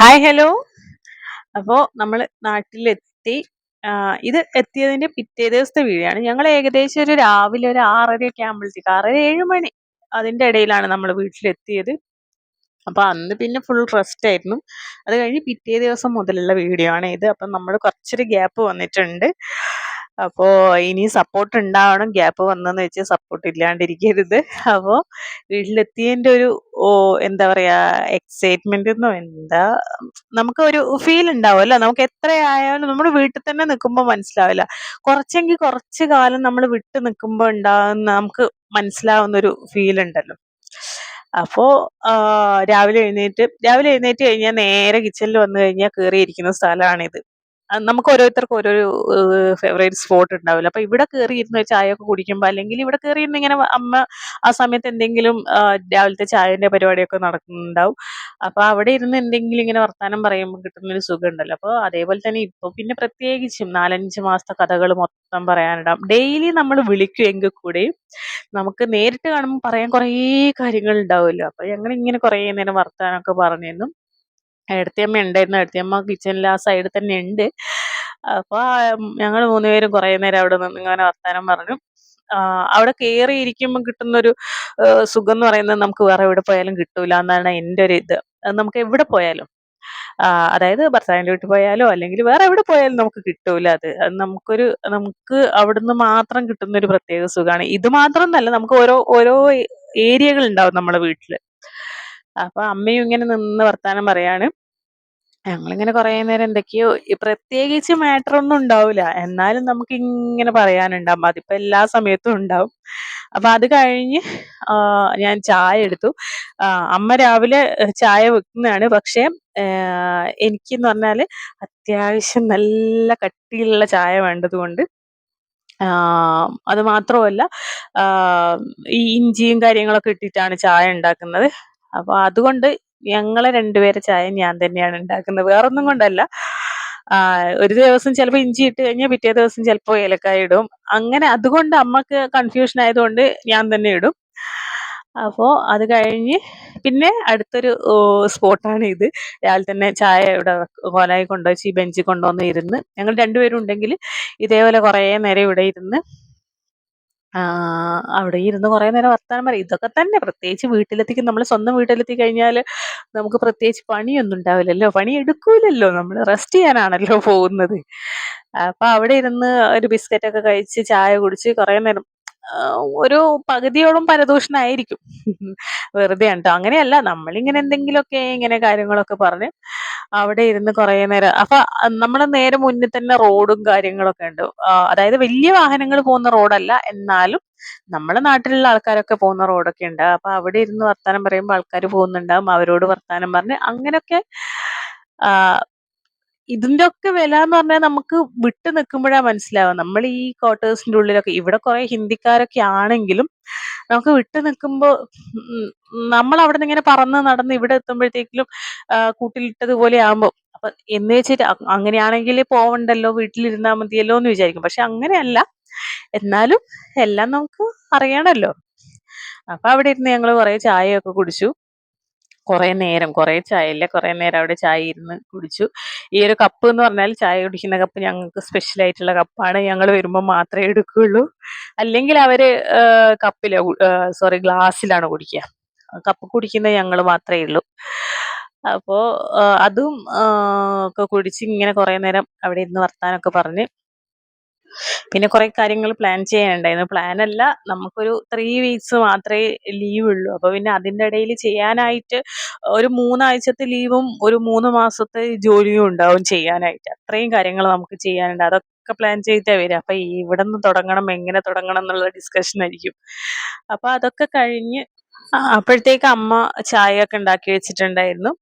Hi hello അപ്പോ നമ്മൾ നാട്ടിലെത്തി ഇത് എത്തിയതിന്റെ പിറ്റേ ദിവസത്തെ ആണ്. ഞങ്ങൾ ഏകദേശം ഒരു രാവിലെ ഒരു ആറര ഒക്കെ ആകുമ്പോഴത്തേക്ക് ആറര ഏഴ് മണി അതിന്റെ ഇടയിലാണ് നമ്മൾ വീട്ടിലെത്തിയത്. അപ്പൊ അന്ന് പിന്നെ ഫുൾ റെസ്റ്റ് ആയിരുന്നു. അത് കഴിഞ്ഞ് പിറ്റേ ദിവസം മുതലുള്ള വീഡിയോ ആണ് ഇത്. അപ്പൊ നമ്മൾ കുറച്ചൊരു ഗ്യാപ്പ് വന്നിട്ടുണ്ട്. അപ്പോ ഇനി സപ്പോർട്ട് ഉണ്ടാവണം. ഗ്യാപ്പ് വന്നെന്ന് വെച്ച് സപ്പോർട്ട് ഇല്ലാണ്ടിരിക്കരുത്. അപ്പോ വീട്ടിലെത്തിയതിന്റെ ഒരു എന്താ പറയാ എക്സൈറ്റ്മെന്റ് എന്നോ എന്താ നമുക്ക് ഒരു ഫീൽ ഉണ്ടാവുമല്ലോ നമുക്ക് എത്രയായാലും നമ്മുടെ വീട്ടിൽ തന്നെ നിൽക്കുമ്പോൾ മനസ്സിലാവില്ല. കുറച്ചെങ്കിൽ കുറച്ച് കാലം നമ്മൾ വിട്ട് നിൽക്കുമ്പോൾ ഉണ്ടാവുന്ന നമുക്ക് മനസ്സിലാവുന്ന ഒരു ഫീൽ ഉണ്ടല്ലോ. അപ്പോ രാവിലെ എഴുന്നേറ്റ് രാവിലെ എഴുന്നേറ്റ് കഴിഞ്ഞാൽ നേരെ കിച്ചണിൽ വന്നു കഴിഞ്ഞാൽ കയറിയിരിക്കുന്ന സ്ഥലമാണിത്. നമുക്ക് ഓരോരുത്തർക്കും ഓരോരോ ഫേവറേറ്റ് സ്പോട്ട് ഉണ്ടാവില്ല? അപ്പൊ ഇവിടെ കയറി ഇരുന്ന് ചായ ഒക്കെ കുടിക്കുമ്പോൾ അല്ലെങ്കിൽ ഇവിടെ കയറി ഇരുന്ന് ഇങ്ങനെ അമ്മ ആ സമയത്ത് എന്തെങ്കിലും രാവിലത്തെ ചായന്റെ പരിപാടിയൊക്കെ നടക്കുന്നുണ്ടാവും. അപ്പൊ അവിടെ ഇരുന്ന് എന്തെങ്കിലും ഇങ്ങനെ വർത്താനം പറയുമ്പോൾ കിട്ടുന്ന ഒരു സുഖം ഉണ്ടല്ലോ അപ്പൊ അതേപോലെ തന്നെ ഇപ്പൊ പിന്നെ പ്രത്യേകിച്ചും നാലഞ്ച് മാസത്തെ കഥകൾ മൊത്തം പറയാനുണ്ടാവും ഡെയിലി നമ്മൾ വിളിക്കുമെങ്കിൽ കൂടെയും നമുക്ക് നേരിട്ട് കാണുമ്പോൾ പറയാൻ കുറേ കാര്യങ്ങൾ ഉണ്ടാവുമല്ലോ. അപ്പൊ ഞങ്ങൾ ഇങ്ങനെ കുറേ നേരം വർത്താനമൊക്കെ പറഞ്ഞിരുന്നു. ഏടത്തിയമ്മ ഉണ്ടായിരുന്നു. എടുത്തിയമ്മ കിച്ചണിൽ ആ സൈഡിൽ തന്നെ ഉണ്ട്. അപ്പൊ ഞങ്ങൾ മൂന്നുപേരും കുറേ നേരം അവിടെ നിന്ന് ഇങ്ങനെ വർത്താനം പറഞ്ഞു. അവിടെ കയറി ഇരിക്കുമ്പോൾ കിട്ടുന്ന ഒരു സുഖം എന്ന് പറയുന്നത് നമുക്ക് വേറെ എവിടെ പോയാലും കിട്ടൂല. എന്നാണ് എന്റെ ഒരു ഇത്. നമുക്ക് എവിടെ പോയാലും. അതായത് ഭർത്താവിന്റെ വീട്ടിൽ പോയാലോ അല്ലെങ്കിൽ വേറെ എവിടെ പോയാലും നമുക്ക് കിട്ടൂല അത്. നമുക്കൊരു നമുക്ക് അവിടുന്ന് മാത്രം കിട്ടുന്ന ഒരു പ്രത്യേക സുഖമാണ്. ഇത് മാത്രം എന്നല്ല നമുക്ക് ഓരോ ഓരോ ഏരിയകൾ ഉണ്ടാവും നമ്മുടെ വീട്ടിൽ അപ്പൊ അമ്മയും ഇങ്ങനെ നിന്ന് വർത്താനം പറയാണ്. ഞങ്ങളിങ്ങനെ കുറേ നേരം എന്തൊക്കെയോ പ്രത്യേകിച്ച് മാറ്റർ ഒന്നും ഉണ്ടാവില്ല എന്നാലും നമുക്ക് ഇങ്ങനെ പറയാനുണ്ടാവും അതിപ്പോ എല്ലാ സമയത്തും ഉണ്ടാവും. അപ്പൊ അത് കഴിഞ്ഞ് ഞാൻ ചായ എടുത്തു. അമ്മ രാവിലെ ചായ വെക്കുന്നതാണ്. പക്ഷെ എനിക്കെന്ന് പറഞ്ഞാൽ അത്യാവശ്യം നല്ല കട്ടിയുള്ള ചായ വേണ്ടതുകൊണ്ട് ആഹ് അത് മാത്രമല്ല ഈ ഇഞ്ചിയും കാര്യങ്ങളൊക്കെ ഇട്ടിട്ടാണ് ചായ ഉണ്ടാക്കുന്നത്. അപ്പൊ അതുകൊണ്ട് ഞങ്ങളെ രണ്ടുപേരെ ചായ ഞാൻ തന്നെയാണ് ഉണ്ടാക്കുന്നത്. വേറൊന്നും കൊണ്ടല്ല. ഒരു ദിവസം ചിലപ്പോൾ ഇഞ്ചി ഇട്ട് കഴിഞ്ഞാൽ പിറ്റേ ദിവസം ചിലപ്പോൾ ഏലക്കായ ഇടും. അങ്ങനെ അതുകൊണ്ട് അമ്മയ്ക്ക് കൺഫ്യൂഷൻ ആയതുകൊണ്ട് ഞാൻ തന്നെ ഇടും. അപ്പോ അത് കഴിഞ്ഞ് പിന്നെ അടുത്തൊരു സ്പോട്ടാണ് ഇത്. രാവിലെ തന്നെ ചായ ഇവിടെ കോലായി കൊണ്ടുവച്ച് ഈ ബെഞ്ചിൽ കൊണ്ടുവന്ന് ഇരുന്ന് ഞങ്ങൾ രണ്ടുപേരും ഉണ്ടെങ്കിൽ ഇതേപോലെ കുറേ നേരം ഇവിടെ ഇരുന്ന് അവിടെ ഇരുന്ന് കുറേ നേരം വർത്താനം പറയും. ഇതൊക്കെ തന്നെ പ്രത്യേകിച്ച് വീട്ടിലെത്തിക്കും നമ്മൾ സ്വന്തം വീട്ടിലെത്തി കഴിഞ്ഞാൽ നമുക്ക് പ്രത്യേകിച്ച് പണിയൊന്നും ഉണ്ടാവില്ലല്ലോ. പണി എടുക്കൂലല്ലോ. നമ്മൾ റെസ്റ്റ് ചെയ്യാനാണല്ലോ പോകുന്നത്. അപ്പൊ അവിടെ ഇരുന്ന് ഒരു ബിസ്ക്കറ്റ് ഒക്കെ കഴിച്ച് ചായ കുടിച്ച് കുറേ നേരം ഒരു പകുതിയോളം പരദൂഷണായിരിക്കും. വെറുതെ കേട്ടോ അങ്ങനെയല്ല. നമ്മളിങ്ങനെ എന്തെങ്കിലുമൊക്കെ ഇങ്ങനെ കാര്യങ്ങളൊക്കെ പറഞ്ഞ് അവിടെ ഇരുന്ന് കുറേ നേരം. അപ്പൊ നമ്മുടെ നേരെ മുന്നിൽ തന്നെ റോഡും കാര്യങ്ങളൊക്കെ ഉണ്ട്. അതായത് വലിയ വാഹനങ്ങൾ പോകുന്ന റോഡല്ല. എന്നാലും നമ്മളെ നാട്ടിലുള്ള ആൾക്കാരൊക്കെ പോകുന്ന റോഡൊക്കെ ഉണ്ട്. അപ്പൊ അവിടെ ഇരുന്ന് വർത്താനം പറയുമ്പോൾ ആൾക്കാർ പോകുന്നുണ്ടാവും. അവരോട് വർത്താനം പറഞ്ഞ് അങ്ങനെയൊക്കെ ഇതിന്റെ ഒക്കെ വില എന്ന് പറഞ്ഞാൽ നമുക്ക് വിട്ട് നിൽക്കുമ്പോഴാ മനസ്സിലാവുക. നമ്മൾ ഈ ക്വാർട്ടേഴ്സിന്റെ ഉള്ളിലൊക്കെ ഇവിടെ കുറെ ഹിന്ദിക്കാരൊക്കെ ആണെങ്കിലും നമുക്ക് വിട്ട് നിൽക്കുമ്പോൾ നമ്മൾ അവിടെ നിന്ന് ഇങ്ങനെ പറന്ന് നടന്ന് ഇവിടെ എത്തുമ്പോഴത്തേക്കും കൂട്ടിലിട്ടതുപോലെ ആകുമ്പോൾ അപ്പൊ എന്ന് വെച്ചിട്ട് അങ്ങനെയാണെങ്കിൽ പോവണ്ടല്ലോ വീട്ടിലിരുന്നാ മതിയല്ലോ എന്ന് വിചാരിക്കും. പക്ഷെ അങ്ങനെയല്ല. എന്നാലും എല്ലാം നമുക്ക് അറിയണല്ലോ അപ്പൊ അവിടെ ഇരുന്ന് ഞങ്ങൾ കുറെ ചായയൊക്കെ കുടിച്ചു. കുറെ നേരം കുറെ ചായ ഇല്ല കുറെ നേരം അവിടെ ചായ ഇരുന്ന് കുടിച്ചു. ഈ ഒരു കപ്പ് എന്ന് പറഞ്ഞാൽ ചായ കുടിക്കുന്ന കപ്പ് ഞങ്ങൾക്ക് സ്പെഷ്യൽ ആയിട്ടുള്ള കപ്പാണ് ഞങ്ങൾ വരുമ്പോൾ മാത്രമേ എടുക്കുകയുള്ളൂ അല്ലെങ്കിൽ അവർ കപ്പിലോ സോറി ഗ്ലാസ്സിലാണ് കുടിക്കുക. കപ്പ് കുടിക്കുന്ന ഞങ്ങൾ മാത്രമേ ഉള്ളൂ. അപ്പോ അതും ഒക്കെ കുടിച്ച് ഇങ്ങനെ കുറെ നേരം അവിടെ ഇരുന്ന് വർത്താനൊക്കെ പറഞ്ഞ് പിന്നെ കുറെ കാര്യങ്ങൾ പ്ലാൻ ചെയ്യാനുണ്ടായിരുന്നു. പ്ലാൻ അല്ല നമുക്കൊരു ത്രീ വീക്സ് മാത്രമേ ലീവ് ഉള്ളൂ. അപ്പൊ പിന്നെ അതിന്റെ ഇടയിൽ ചെയ്യാനായിട്ട് ഒരു മൂന്നാഴ്ചത്തെ ലീവും ഒരു മൂന്ന് മാസത്തെ ജോലിയും ഉണ്ടാവും ചെയ്യാനായിട്ട്. അത്രയും കാര്യങ്ങൾ നമുക്ക് ചെയ്യാനുണ്ട്. അതൊക്കെ പ്ലാൻ ചെയ്തേ വരിക. അപ്പൊ ഇവിടെ നിന്ന് തുടങ്ങണം എങ്ങനെ തുടങ്ങണം എന്നുള്ള ഡിസ്കഷൻ ആയിരിക്കും. അപ്പൊ അതൊക്കെ കഴിഞ്ഞ് അപ്പോഴത്തേക്ക് അമ്മ ചായ ഒക്കെ ഉണ്ടാക്കി വെച്ചിട്ടുണ്ടായിരുന്നു.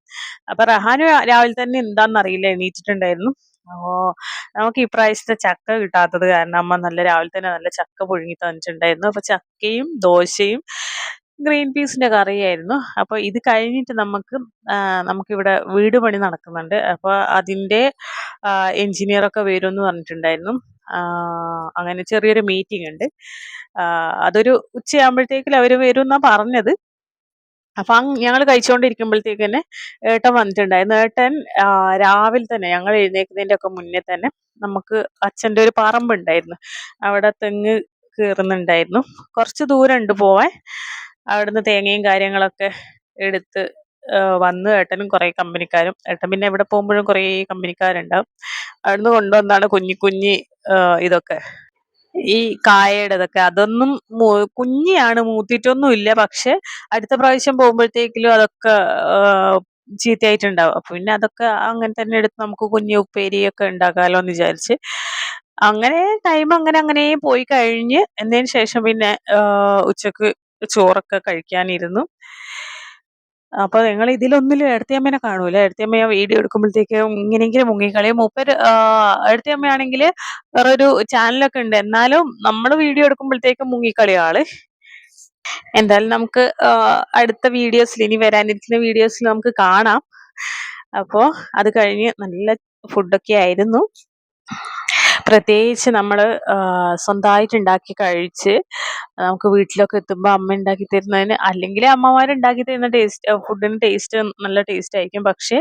അപ്പൊ റഹാന് രാവിലെ തന്നെ എന്താണെന്നറിയില്ല എണീറ്റിട്ടുണ്ടായിരുന്നു. ഓ നമുക്ക് ഇപ്രാവശ്യത്തെ ചക്ക കിട്ടാത്തത് കാരണം അമ്മ നല്ല രാവിലെ തന്നെ നല്ല ചക്ക പുഴുങ്ങി തന്നിട്ടുണ്ടായിരുന്നു. അപ്പൊ ചക്കയും ദോശയും ഗ്രീൻ പീസിന്റെ കറിയായിരുന്നു. അപ്പൊ ഇത് കഴിഞ്ഞിട്ട് നമുക്ക് നമുക്ക് നമുക്കിവിടെ വീട് പണി നടക്കുന്നുണ്ട്. അപ്പൊ അതിന്റെ വരും എന്ന് പറഞ്ഞിട്ടുണ്ടായിരുന്നു. അങ്ങനെ ചെറിയൊരു മീറ്റിംഗ് ഉണ്ട്. അതൊരു ഉച്ചയാകുമ്പോഴത്തേക്കും അവർ വരും എന്നാ പറഞ്ഞത്. അപ്പൊ ഞങ്ങൾ കഴിച്ചുകൊണ്ടിരിക്കുമ്പോഴത്തേക്ക് തന്നെ ഏട്ടൻ വന്നിട്ടുണ്ടായിരുന്നു ഏട്ടൻ രാവിലെ തന്നെ ഞങ്ങൾ എഴുന്നേൽക്കുന്നതിന്റെ ഒക്കെ മുന്നേ തന്നെ നമുക്ക് അച്ഛന്റെ ഒരു പറമ്പുണ്ടായിരുന്നു. അവിടെ തെങ്ങ് കീറുന്നുണ്ടായിരുന്നു. കുറച്ച് ദൂരം ഉണ്ട് പോവാൻ. അവിടുന്ന് തേങ്ങയും കാര്യങ്ങളൊക്കെ എടുത്ത് വന്ന് ഏട്ടനും കുറേ കമ്പനിക്കാരും ഏട്ടൻ പിന്നെ എവിടെ പോകുമ്പോഴും കുറേ കമ്പനിക്കാരുണ്ടാവും. അവിടുന്ന് കൊണ്ടുവന്നാണ് കുഞ്ഞി കുഞ്ഞി ഇതൊക്കെ. ഈ കായയുടെതൊക്കെ. അതൊന്നും കുഞ്ഞിയാണ് മൂത്തിട്ടൊന്നും ഇല്ല പക്ഷെ അടുത്ത പ്രാവശ്യം പോകുമ്പോഴത്തേക്കിലും അതൊക്കെ ചീത്തയായിട്ടുണ്ടാവും. അപ്പൊ പിന്നെ അതൊക്കെ അങ്ങനെ തന്നെ എടുത്ത് നമുക്ക് കുഞ്ഞു ഉപ്പേരിയൊക്കെ ഉണ്ടാക്കാലോ എന്ന് വിചാരിച്ച്. അങ്ങനെ ടൈം അങ്ങനെ അങ്ങനെ പോയി കഴിഞ്ഞ് എന്നതിന് ശേഷം പിന്നെ ഉച്ചയ്ക്ക് ചോറൊക്കെ കഴിക്കാനിരുന്നു. അപ്പൊ നിങ്ങൾ ഇതിലൊന്നിലും ഏടത്തിയമ്മേനെ കാണൂല? ഏടത്തിയമ്മ വീഡിയോ എടുക്കുമ്പോഴത്തേക്കും ഇങ്ങനെയെങ്കിലും മുങ്ങിക്കളയും. മൂപ്പര് ഏടത്തിയമ്മയാണെങ്കിൽ വേറൊരു ചാനലൊക്കെ ഉണ്ട്. എന്നാലും നമ്മൾ വീഡിയോ എടുക്കുമ്പോഴത്തേക്കും മുങ്ങിക്കളിയ ആൾ. എന്തായാലും നമുക്ക് അടുത്ത വീഡിയോസിൽ ഇനി വരാനിരിക്കുന്ന വീഡിയോസിൽ നമുക്ക് കാണാം. അപ്പോ അത് കഴിഞ്ഞ് നല്ല ഫുഡൊക്കെ ആയിരുന്നു. പ്രത്യേകിച്ച് നമ്മൾ സ്വന്തമായിട്ട് ഉണ്ടാക്കി കഴിച്ച് നമുക്ക് വീട്ടിലൊക്കെ എത്തുമ്പോൾ അമ്മ ഉണ്ടാക്കി തരുന്നതിന് അല്ലെങ്കിൽ അമ്മമാർ ഉണ്ടാക്കി തരുന്ന ടേസ്റ്റ് ഫുഡിന് ടേസ്റ്റ് നല്ല ടേസ്റ്റ് ആയിരിക്കും. പക്ഷേ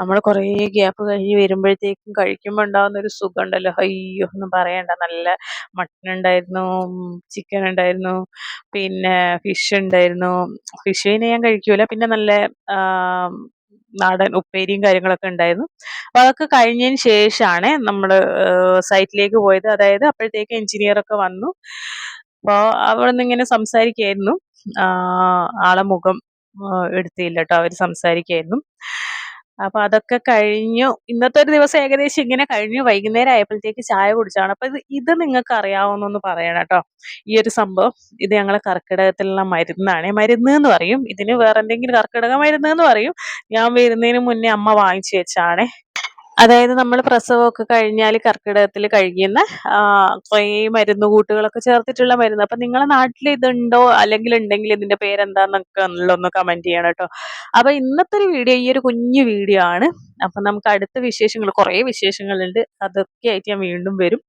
നമ്മൾ കുറേ ഗ്യാപ്പ് കഴിഞ്ഞ് വരുമ്പോഴത്തേക്കും കഴിക്കുമ്പോൾ ഉണ്ടാകുന്ന ഒരു സുഖം ഉണ്ടല്ലോ അയ്യോ ഒന്നും പറയണ്ട. നല്ല മട്ടൺ ഉണ്ടായിരുന്നു ചിക്കൻ ഉണ്ടായിരുന്നു പിന്നെ ഫിഷ് ഉണ്ടായിരുന്നു. ഫിഷ് പിന്നെ ഞാൻ കഴിക്കൂല. പിന്നെ നല്ല നാടൻ ഉപ്പേരിയും കാര്യങ്ങളൊക്കെ ഉണ്ടായിരുന്നു. അപ്പൊ അതൊക്കെ കഴിഞ്ഞതിന് ശേഷമാണ് നമ്മൾ സൈറ്റിലേക്ക് പോയത്. അതായത് അപ്പോഴത്തേക്ക് എഞ്ചിനീയർ ഒക്കെ വന്നു. അപ്പോൾ അവിടെ നിന്ന് ഇങ്ങനെ സംസാരിക്കായിരുന്നു. ആളെ മുഖം എടുത്തില്ല കേട്ടോ. അവർ സംസാരിക്കായിരുന്നു. അപ്പൊ അതൊക്കെ കഴിഞ്ഞു. ഇന്നത്തെ ഒരു ദിവസം ഏകദേശം ഇങ്ങനെ കഴിഞ്ഞു. വൈകുന്നേരം ആയപ്പോഴത്തേക്ക് ചായ കുടിച്ചാണ്. അപ്പൊ ഇത് ഇത് നിങ്ങൾക്ക് അറിയാവുന്നൊന്ന് പറയണം കേട്ടോ. ഈ ഒരു സംഭവം ഇത് ഞങ്ങളെ കർക്കിടകത്തിലുള്ള മരുന്നാണ്. മരുന്ന് എന്ന് പറയും. ഇതിന് വേറെ എന്തെങ്കിലും കർക്കിടക മരുന്ന് എന്ന് പറയും. ഞാൻ വരുന്നതിന് മുന്നേ അമ്മ വാങ്ങിച്ചു വെച്ചാണ്. അതായത് നമ്മൾ പ്രസവമൊക്കെ കഴിഞ്ഞാൽ കർക്കിടകത്തിൽ കഴിക്കുന്ന കുറേ മരുന്ന് കൂട്ടുകളൊക്കെ ചേർത്തിട്ടുള്ള മരുന്ന്. അപ്പൊ നിങ്ങളെ നാട്ടിൽ ഇതുണ്ടോ? അല്ലെങ്കിൽ ഉണ്ടെങ്കിൽ ഇതിന്റെ പേരെന്താന്നൊക്കെ ഒന്ന് കമന്റ് ചെയ്യണം കേട്ടോ അപ്പൊ ഇന്നത്തെ ഒരു വീഡിയോ ഈ ഒരു കുഞ്ഞു വീഡിയോ ആണ്. അപ്പൊ നമുക്ക് അടുത്ത വിശേഷങ്ങൾ കുറേ വിശേഷങ്ങളുണ്ട്. അതൊക്കെ ആയിട്ട് ഞാൻ വീണ്ടും വരും.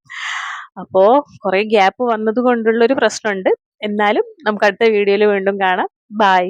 അപ്പോൾ കുറേ ഗ്യാപ്പ് വന്നത് കൊണ്ടുള്ളൊരു പ്രശ്നമുണ്ട്. എന്നാലും നമുക്ക് അടുത്ത വീഡിയോയിൽ വീണ്ടും കാണാം. ബൈ